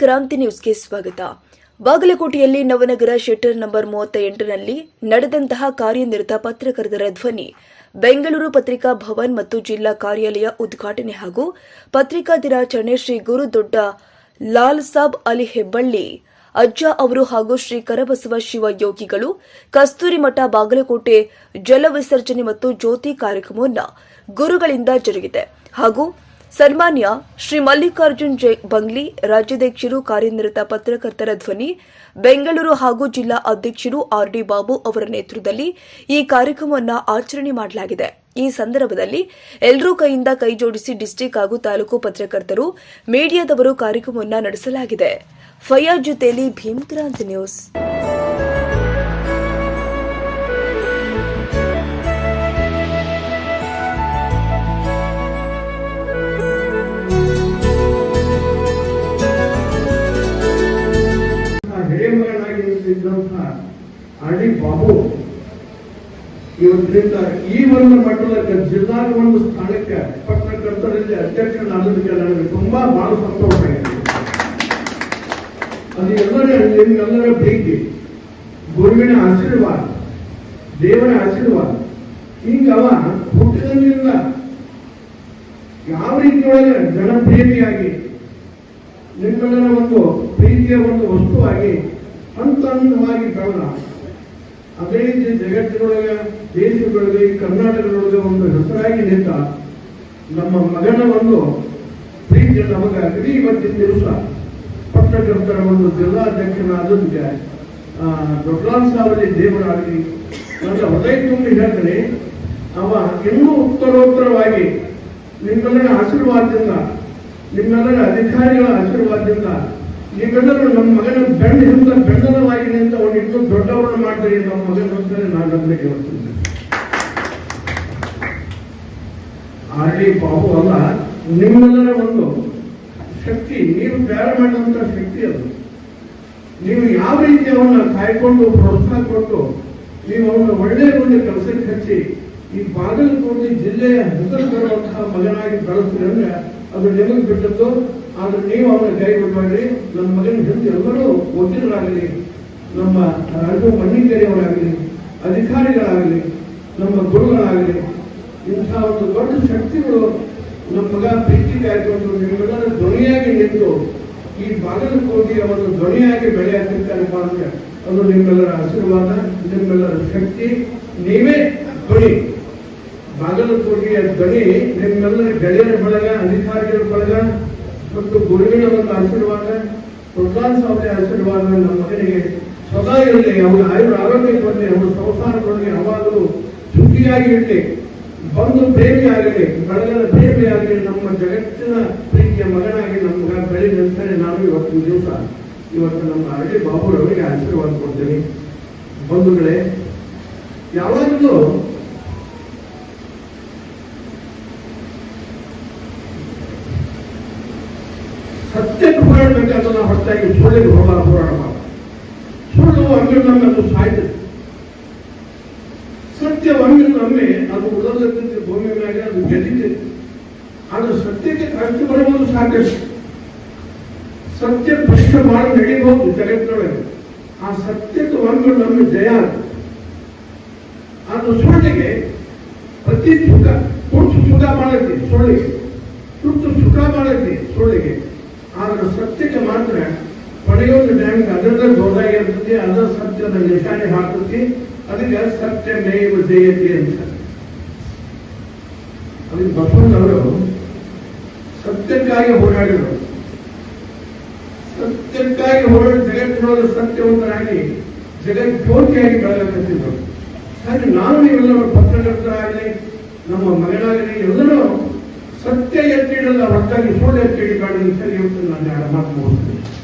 ಕ್ರಾಂತಿ ನ್ಯೂಸ್ಗೆ ಸ್ವಾಗತ. ಬಾಗಲಕೋಟೆಯಲ್ಲಿ ನವನಗರ ಶೆಟ್ಟರ್ ನಂಬರ್ ಮೂವತ್ತ ಎಂಟರಲ್ಲಿ ನಡೆದಂತಹ ಕಾರ್ಯನಿರತ ಪತ್ರಕರ್ತರ ಧ್ವನಿ, ಬೆಂಗಳೂರು ಪತ್ರಿಕಾ ಭವನ್ ಮತ್ತು ಜಿಲ್ಲಾ ಕಾರ್ಯಾಲಯ ಉದ್ಘಾಟನೆ ಹಾಗೂ ಪತ್ರಿಕಾ ದಿನಾಚರಣೆ ಶ್ರೀ ಗುರು ದೊಡ್ಡ ಲಾಲ್ ಸಾಬ್ ಅಲಿ ಹೆಬ್ಬಳ್ಳಿ, ಅಜ್ಜ ಅವರು ಹಾಗೂ ಶ್ರೀ ಕರಬಸವ ಶಿವ ಯೋಗಿಗಳು, ಕಸ್ತೂರಿ ಮಠ ಬಾಗಲಕೋಟೆ ಜಲ ವಿಸರ್ಜನೆ ಮತ್ತು ಜ್ಯೋತಿ ಕಾರ್ಯಕ್ರಮವನ್ನು ಗುರುಗಳಿಂದ ಜರುಗಿದೆ ಹಾಗೂ ಸನ್ಮಾನ್ಯ ಶ್ರೀ ಮಲ್ಲಿಕಾರ್ಜುನ್ ಜೆ ಬಂಗ್ಲಿ, ರಾಜ್ಯಾಧ್ಯಕ್ಷರು, ಕಾರ್ಯನಿರತ ಪತ್ರಕರ್ತರ ಧ್ವನಿ, ಬೆಂಗಳೂರು ಹಾಗೂ ಜಿಲ್ಲಾ ಅಧ್ಯಕ್ಷರು ಆರ್ ಡಿ ಬಾಬು ಅವರ ನೇತೃತ್ವದಲ್ಲಿ ಈ ಕಾರ್ಯಕ್ರಮವನ್ನು ಆಚರಣೆ ಮಾಡಲಾಗಿದೆ. ಈ ಸಂದರ್ಭದಲ್ಲಿ ಎಲ್ಲರೂ ಕೈಯಿಂದ ಕೈಜೋಡಿಸಿ ಡಿಸ್ಟಿಕ್ ಹಾಗೂ ತಾಲೂಕು ಪತ್ರಕರ್ತರು, ಮೀಡಿಯಾದವರು ಕಾರ್ಯಕ್ರಮವನ್ನು ನಡೆಸಲಾಗಿದೆ. ಫಯಾಜ್ ಜೊತೆಯಲ್ಲಿ ಭೀಮಕ್ರಾಂತಿ ನ್ಯೂಸ್. ಆರ್ ಬಾಬು ಇವತ್ತಿಂದ ಈ ಒಂದು ಮಟ್ಟದ ಜಿಲ್ಲಾದ ಒಂದು ಸ್ಥಾನಕ್ಕೆ ಪತ್ರಕರ್ತರಲ್ಲಿ ಅಧ್ಯಕ್ಷನಾದದಕ್ಕೆ ನನಗೆ ತುಂಬಾ ಬಹಳ ಸಂತೋಷ ಆಗಿದೆ. ಅದು ಎಲ್ಲರೇ, ನಿಮ್ಮೆಲ್ಲರ ಪ್ರೀತಿ ಗುರುವಿನ ಆಶೀರ್ವಾದ, ದೇವರ ಆಶೀರ್ವಾದ. ಹಿಂಗವ ಅವ ಹುಟ್ಟಿದಂದಿಲ್ಲ ಯಾವ ರೀತಿಯೊಳಗೆ ಜನಪ್ರಿಯತೆಯಾಗಿ, ನಿಮ್ಮೆಲ್ಲರ ಒಂದು ಪ್ರೀತಿಯ ಒಂದು ವಸ್ತುವಾಗಿ, ಹಂತ ಹಂತವಾಗಿ ಬೆಳೆದ ಅದೇ ರೀತಿ ಜಗತ್ತಿನೊಳಗೆ ದೇಶಗಳಲ್ಲಿ ಕರ್ನಾಟಕದೊಳಗೆ ಒಂದು ಹೆಸರಾಗಿ ನಿಂತ ನಮ್ಮ ಮಗನ ಒಂದು ಪ್ರೀತಿಯ ನಮಗ ಇಡೀ ಇವತ್ತಿನ ದಿವಸ ಪತ್ರಕರ್ತರ ಒಂದು ಜಿಲ್ಲಾಧ್ಯಕ್ಷನಾದಂತೆ ದೊಡ್ಡಲಾಲ್ ಸಾವಲಿ ದೇವರಾಗಲಿ, ನನ್ನ ಹೃದಯ ತುಂಬಿ ಹೇಳ್ತೀನಿ, ಅವ ಇನ್ನೂ ಉತ್ತರೋತ್ತರವಾಗಿ ನಿಮ್ಮೆಲ್ಲರ ಆಶೀರ್ವಾದದಿಂದ, ನಿಮ್ಮೆಲ್ಲರ ಅಧಿಕಾರಿಗಳ ಆಶೀರ್ವಾದದಿಂದ ನೀವೆಲ್ಲರೂ ನಮ್ಮ ಮಗನ ಬೆಂಡ್ ಹಿಂದ ಬೆಂಡನವಾಗಿದೆ ನಿಂತ ಒಂದು ಇಟ್ಟು ದೊಡ್ಡವರನ್ನು ಮಾಡ್ತೀರಿ ನಮ್ಮ ಮಗನ ಅಂತಾನೆ ನಾನು ನಂಬಿಕೆ ಹೊತ್ತಿದ್ದೆ ಆರ್ ಡಿ ಬಾಬು ಅಲ್ಲ, ನಿಮ್ಮೆಲ್ಲರ ಒಂದು ಶಕ್ತಿ, ನೀವು ತಯಾರು ಮಾಡುವಂತ ಶಕ್ತಿ ಅದು. ನೀವು ಯಾವ ರೀತಿ ಅವನ್ನ ಕಾಯ್ಕೊಂಡು ಪ್ರೋತ್ಸಾಹ ಕೊಟ್ಟು, ನೀವು ಅವನ್ನ ಒಳ್ಳೆಯ ಒಂದು ಕೆಲಸಕ್ಕೆ ಹಚ್ಚಿ ಈ ಬಾಗಲಕೋಟೆ ಜಿಲ್ಲೆಯ ಹೆಸರು ಬರುವಂತಹ ಮಗನಾಗಿ ಬೆಳೆಸ್ತೀರಿ ಅಂದ್ರೆ ಅದು ನಿಮಗೆ ಬಿಟ್ಟದ್ದು. ಆದ್ರೆ ನೀವು ಅವನ ಕೈ ಬಿಡಬೇಡ್ರಿ ನನ್ನ ಮಗನ ಹೆಂಡತಿ ಎಲ್ಲರೂ ವಕೀಲರಾಗಲಿ, ನಮ್ಮ ರಾಜು ಮಣ್ಣಿಕೆರೆಯವರಾಗಲಿ ಅಧಿಕಾರಿಗಳಾಗಲಿ, ನಮ್ಮ ಗುರುಗಳಾಗಲಿ ಇಂತಹ ಒಂದು ದೊಡ್ಡ ಶಕ್ತಿಗಳು ನಮ್ಮ ಮಗ ಪ್ರೀತಿ ಕಾಯ್ಕೊಂಡು ನಿಮ್ಮೆಲ್ಲರ ಧ್ವನಿಯಾಗಿ ನಿಂತು ಈ ಬಾಗಲಕೋಟೆಯ ಒಂದು ಧ್ವನಿಯಾಗಿ ಬೆಳೆಯತ್ತಿರ್ತಾರಪ್ಪ ಅಂದ್ರೆ ಅದು ನಿಮ್ಮೆಲ್ಲರ ಆಶೀರ್ವಾದ, ನಿಮ್ಮೆಲ್ಲರ ಶಕ್ತಿ. ನೀವೇ ಧ್ವನಿ ಬಾಗಲಕೋಟೆಯ ಧ್ವನಿ ನಿಮ್ಮೆಲ್ಲರ ಗೆಳೆಯರ ಬಳಗ, ಅಧಿಕಾರಿಗಳ ಬಳಗ ಮತ್ತು ಗುರುವಿನ ಒಂದು ಆಶೀರ್ವಾದ ಪ್ರಧಾನ ಸ್ವಾಮಿ ಆಶೀರ್ವಾದ ನಮ್ಮ ಮಗನಿಗೆ. ಸದಾ ಇರಲಿ, ಅವರ ಆಯುರ ಆರೋಗ್ಯ ಅವರ ಸಂಸಾರದೊಳಗೆ ಯಾವಾಗಲೂ ಸುಖಿಯಾಗಿ ಇರಲಿ, ಬಂದು ಪ್ರೇಮಿ ಆಗಲಿ ಬಳಗದ ಪ್ರೇಮಿ ಆಗಲಿ, ನಮ್ಮ ಜಗತ್ತಿನ ಪ್ರೀತಿಯ ಮಗನಾಗಿ ನಮ್ಮ ಬೆಳೆ ನಂತರ ನಾವು ಇವತ್ತು ದಿವಸ ಇವತ್ತು ನಮ್ಮ ಹಳ್ಳಿ ಬಾಬುರವರಿಗೆ ಆಶೀರ್ವಾದ ಕೊಡ್ತೀನಿ ಬಂಧುಗಳೇ, ಯಾವಾಗಲೂ ಸತ್ಯಕ್ಕೆ ಹೋರಾಡಬೇಕಂತ ನಾವು ಹೊರತಾಗಿ ಸುಳ್ಳಿಗೆ ಹೋಗ ಹೋರಾಡ ಮಾಡ ಸುಳ್ಳು ಹಂಗೆ ನಮ್ಮನ್ನು ಸಾಯ್ತದೆ ಸತ್ಯ ಹಂಗೆ ನಮ್ಮೆ, ಅದು ಉಳಿದಂತೆ ಭೂಮಿ ಮೇಲೆ ಅದು ಗೆದ್ದಿದೆ. ಆದ್ರೆ ಸತ್ಯಕ್ಕೆ ಕಷ್ಟ ಬರುವುದು ಸಾಕಷ್ಟು ಸತ್ಯ ಪುಷ್ಟ ಮಾಡಿ ನಡೀಬಹುದು ಜಗತ್ತಿನೊಳಗೆ. ಆ ಸತ್ಯಕ್ಕೆ ಒಂದು ನಮ್ಮ ಜಯ ಅದು. ಸುಳ್ಳಿಗೆ ಪ್ರತಿ ಸುಖ, ತುರ್ತು ಸುಖ ಮಾಡೈತಿ ಸುಳ್ಳಿಗೆ. ತುರ್ತು ಸುಖ ಮಾಡೈತಿ ಸುಳ್ಳಿಗೆ. ಆದ್ರೆ ಸತ್ಯಕ್ಕೆ ಮಾತ್ರ ಪಡೆಯೋದು ಟ್ಯಾಂಕ್ ಅದರ ದೊಡ್ಡಾಗಿರ್ತದೆ ಅದರ ಸತ್ಯದ ನಿಶಾನೆ ಹಾಕುತ್ತೆ ಅದಕ್ಕೆ ಸತ್ಯ ಮೇಯುವ ಜಯತಿ ಅಂತ. ಅದಕ್ಕೆ ಬಸವಣ್ಣವರು ಸತ್ಯಕ್ಕಾಗಿ ಹೋರಾಡಿದರು. ಸತ್ಯಕ್ಕಾಗಿ ಹೋರಾಡಿ ಜಗತ್ತಿನೊಳಗೆ ಸತ್ಯವಂತರಾಗಿ ಜಗಜ್ಯೋತಿಯಾಗಿ ಬೆಳಗತ್ತಿದ್ದರು. ಹಾಗೆ ನಾನು ಇವೆಲ್ಲ ಪತ್ರಕರ್ತರಾಗಲಿ, ನಮ್ಮ ಮಗನಾಗಲಿ ಎಲ್ಲರೂ ಸತ್ಯ ಎತ್ತಿಡಲ್ಲ ಹೊರತಾಗಿ ಸುಳ್ಳು ಎತ್ತಿಡಿಬಾರ್ದು ಅಂತ ಹೇಳ್ತೀನಿ ನಾನು ಎರಡು ಮಾತು